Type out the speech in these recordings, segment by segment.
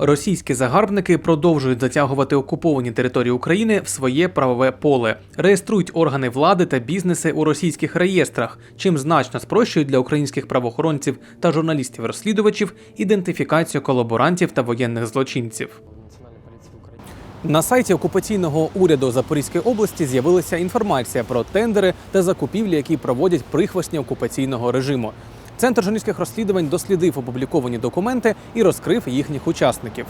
Російські загарбники продовжують затягувати окуповані території України в своє правове поле, реєструють органи влади та бізнеси у російських реєстрах, чим значно спрощують для українських правоохоронців та журналістів-розслідувачів ідентифікацію колаборантів та воєнних злочинців. На сайті окупаційного уряду Запорізької області з'явилася інформація про тендери та закупівлі, які проводять прихвостні окупаційного режиму. Центр журналістських розслідувань дослідив опубліковані документи і розкрив їхніх учасників.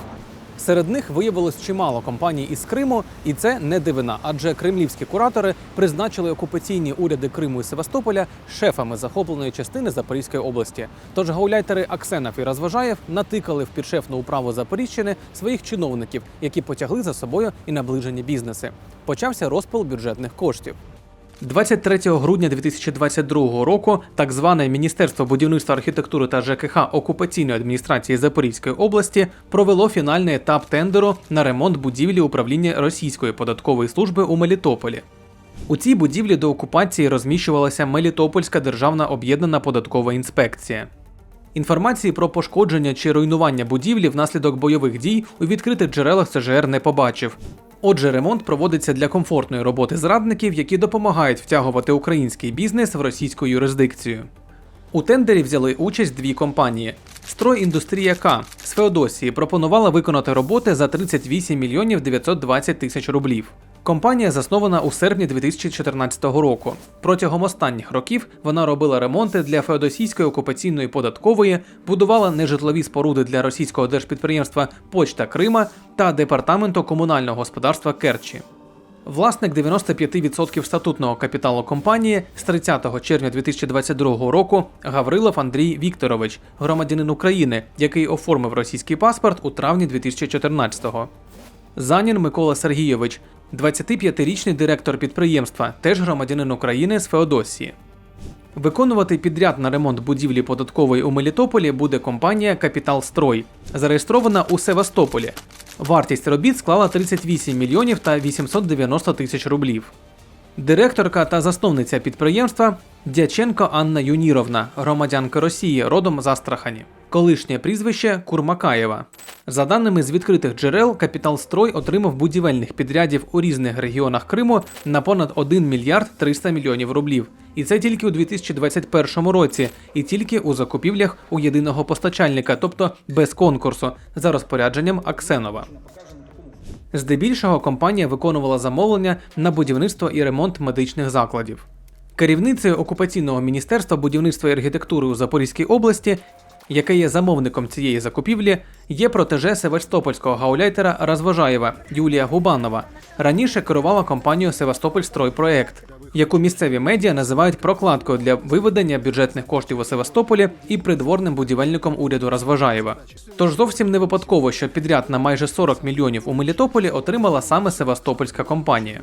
Серед них виявилось чимало компаній із Криму, і це не дивина, адже кремлівські куратори призначили окупаційні уряди Криму і Севастополя шефами захопленої частини Запорізької області. Тож гауляйтери Аксенов і Розважаєв натикали в підшефну управу Запоріжчини своїх чиновників, які потягли за собою і наближені бізнеси. Почався розпил бюджетних коштів. 23 грудня 2022 року так зване Міністерство будівництва архітектури та ЖКХ окупаційної адміністрації Запорізької області провело фінальний етап тендеру на ремонт будівлі управління Російської податкової служби у Мелітополі. У цій будівлі до окупації розміщувалася Мелітопольська державна об'єднана податкова інспекція. Інформації про пошкодження чи руйнування будівлі внаслідок бойових дій у відкритих джерелах ЦЖР не побачив. Отже, ремонт проводиться для комфортної роботи зрадників, які допомагають втягувати український бізнес в російську юрисдикцію. У тендері взяли участь дві компанії. Стройіндустрія К з Феодосії пропонувала виконати роботи за 38 мільйонів 920 тисяч рублів. Компанія заснована у серпні 2014 року. Протягом останніх років вона робила ремонти для феодосійської окупаційної податкової, будувала нежитлові споруди для російського держпідприємства Почта Крима та департаменту комунального господарства Керчі. Власник 95% статутного капіталу компанії з 30 червня 2022 року Гаврилов Андрій Вікторович, громадянин України, який оформив російський паспорт у травні 2014-го. Занін Микола Сергійович, 25-річний директор підприємства, теж громадянин України з Феодосії. Виконувати підряд на ремонт будівлі податкової у Мелітополі буде компанія Капітал Строй, зареєстрована у Севастополі. Вартість робіт склала 38 мільйонів та 890 тисяч рублів. Директорка та засновниця підприємства Дяченко Анна Юніровна, громадянка Росії, родом з Астрахані. Колишнє прізвище Курмакаєва. За даними з відкритих джерел, Капіталстрой отримав будівельних підрядів у різних регіонах Криму на понад 1 мільярд 300 мільйонів рублів. І це тільки у 2021 році, і тільки у закупівлях у єдиного постачальника, тобто без конкурсу, за розпорядженням Аксенова. Здебільшого компанія виконувала замовлення на будівництво і ремонт медичних закладів. Керівницею окупаційного міністерства будівництва і архітектури у Запорізькій області, яке є замовником цієї закупівлі, є протеже севастопольського гауляйтера Розважаєва Юлія Губанова. Раніше керувала компанією Севастопольстройпроект, яку місцеві медіа називають прокладкою для виведення бюджетних коштів у Севастополі і придворним будівельником уряду Розважаєва. Тож зовсім не випадково, що підряд на майже 40 мільйонів у Мелітополі отримала саме Севастопольська компанія.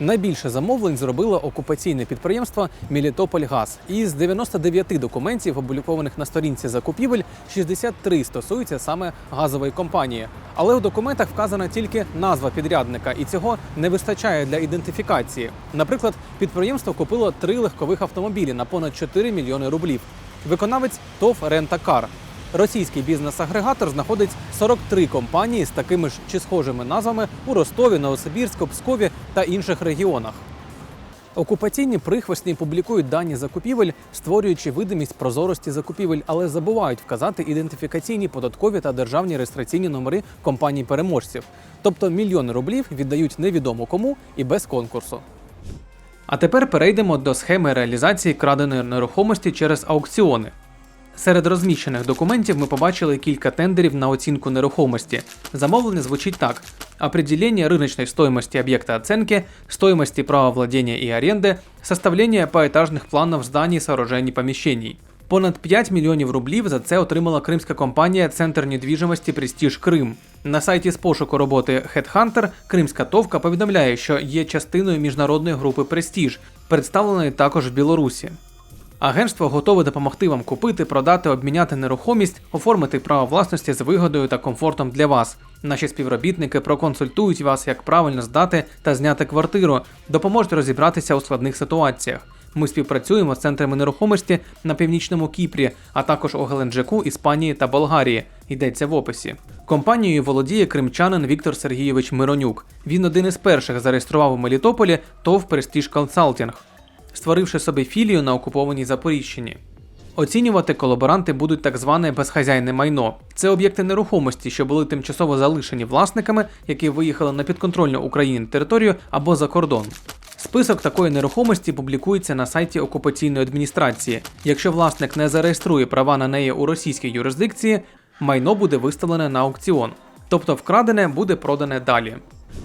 Найбільше замовлень зробило окупаційне підприємство Мелітопольгаз. Із 99 документів, опублікованих на сторінці закупівель, 63 стосуються саме газової компанії. Але у документах вказана тільки назва підрядника, і цього не вистачає для ідентифікації. Наприклад, підприємство купило три легкових автомобілі на понад 4 мільйони рублів. Виконавець ТОВ Рентакар. Російський бізнес-агрегатор знаходить 43 компанії з такими ж чи схожими назвами у Ростові, Новосибірську, Пскові та інших регіонах. Окупаційні прихвостні публікують дані закупівель, створюючи видимість прозорості закупівель, але забувають вказати ідентифікаційні податкові та державні реєстраційні номери компаній переможців. Тобто мільйони рублів віддають невідомо кому і без конкурсу. А тепер перейдемо до схеми реалізації краденої нерухомості через аукціони. Серед розміщених документів ми побачили кілька тендерів на оцінку нерухомості. Замовлення звучить так: определение рыночной стоимости объекта оценки, стоимости права владения и аренды, составление поэтажных планов зданий, сооружений, помещений. Понад 5 мільйонів рублів за це отримала кримська компанія Центр недвіжимості Престіж Крим. На сайті з пошуку роботи Headhunter Кримська товка повідомляє, що є частиною міжнародної групи Престіж, представленої також в Білорусі. Агентство готове допомогти вам купити, продати, обміняти нерухомість, оформити право власності з вигодою та комфортом для вас. Наші співробітники проконсультують вас, як правильно здати та зняти квартиру, допоможуть розібратися у складних ситуаціях. Ми співпрацюємо з центрами нерухомості на північному Кіпрі, а також у Геленджику, Іспанії та Болгарії. Йдеться в описі. Компанією володіє кримчанин Віктор Сергійович Миронюк. Він один із перших зареєстрував у Мелітополі ТОВ Prestige Consulting, створивши собі філію на окупованій Запоріжчині. Оцінювати колаборанти будуть так зване безхазяйне майно. Це об'єкти нерухомості, що були тимчасово залишені власниками, які виїхали на підконтрольну Україні територію або за кордон. Список такої нерухомості публікується на сайті окупаційної адміністрації. Якщо власник не зареєструє права на неї у російській юрисдикції, майно буде виставлене на аукціон, тобто вкрадене буде продане далі.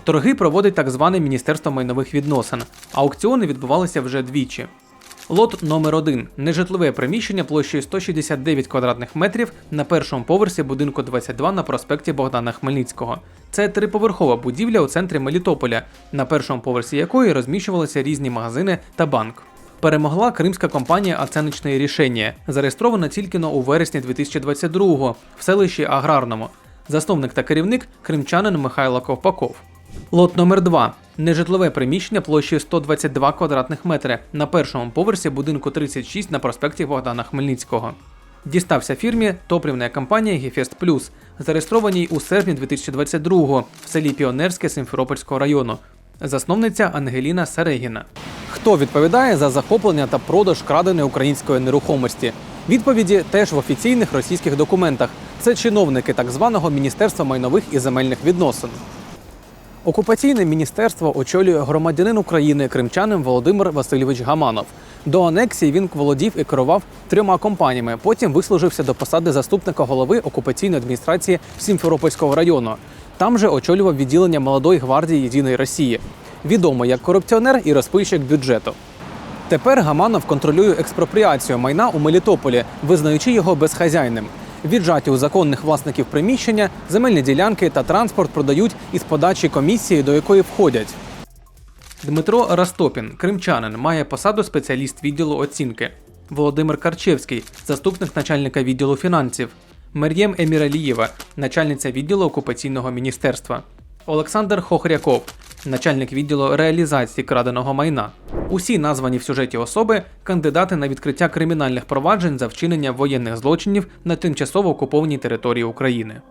Торги проводить так зване Міністерство майнових відносин. Аукціони відбувалися вже двічі. Лот номер 1 нежитлове приміщення площею 169 квадратних метрів на першому поверсі будинку 22 на проспекті Богдана Хмельницького. Це триповерхова будівля у центрі Мелітополя, на першому поверсі якої розміщувалися різні магазини та банк. Перемогла кримська компанія Оценочне рішення, зареєстрована тільки но у вересні 2022-го в селищі Аграрному. Засновник та керівник кримчанин Михайло Ковпаков. Лот номер 2 нежитлове приміщення площею 122 квадратних метри на першому поверсі будинку 36 на проспекті Богдана Хмельницького. Дістався фірмі топливна компанія Гефест Плюс, зареєстрованій у серпні 2022-го в селі Піонерське Симферопольського району. Засновниця Ангеліна Сарегіна. Хто відповідає за захоплення та продаж краденої української нерухомості? Відповіді теж в офіційних російських документах. Це чиновники так званого Міністерства майнових і земельних відносин. Окупаційне міністерство очолює громадянин України кримчанин Володимир Васильович Гаманов. До анексії він володів і керував трьома компаніями. Потім вислужився до посади заступника голови окупаційної адміністрації Сімферопольського району. Там же очолював відділення молодої гвардії Єдиної Росії. Відомо як корупціонер і розпильщик бюджету. Тепер Гаманов контролює експропріацію майна у Мелітополі, визнаючи його безхазяйним. Віджаті у законних власників приміщення, земельні ділянки та транспорт продають із подачі комісії, до якої входять. Дмитро Растопін, кримчанин, має посаду спеціаліст відділу оцінки. Володимир Карчевський, заступник начальника відділу фінансів. Мер'єм Еміралієва, начальниця відділу окупаційного міністерства. Олександр Хохряков, начальник відділу реалізації краденого майна. Усі названі в сюжеті особи кандидати на відкриття кримінальних проваджень за вчинення воєнних злочинів на тимчасово окупованій території України.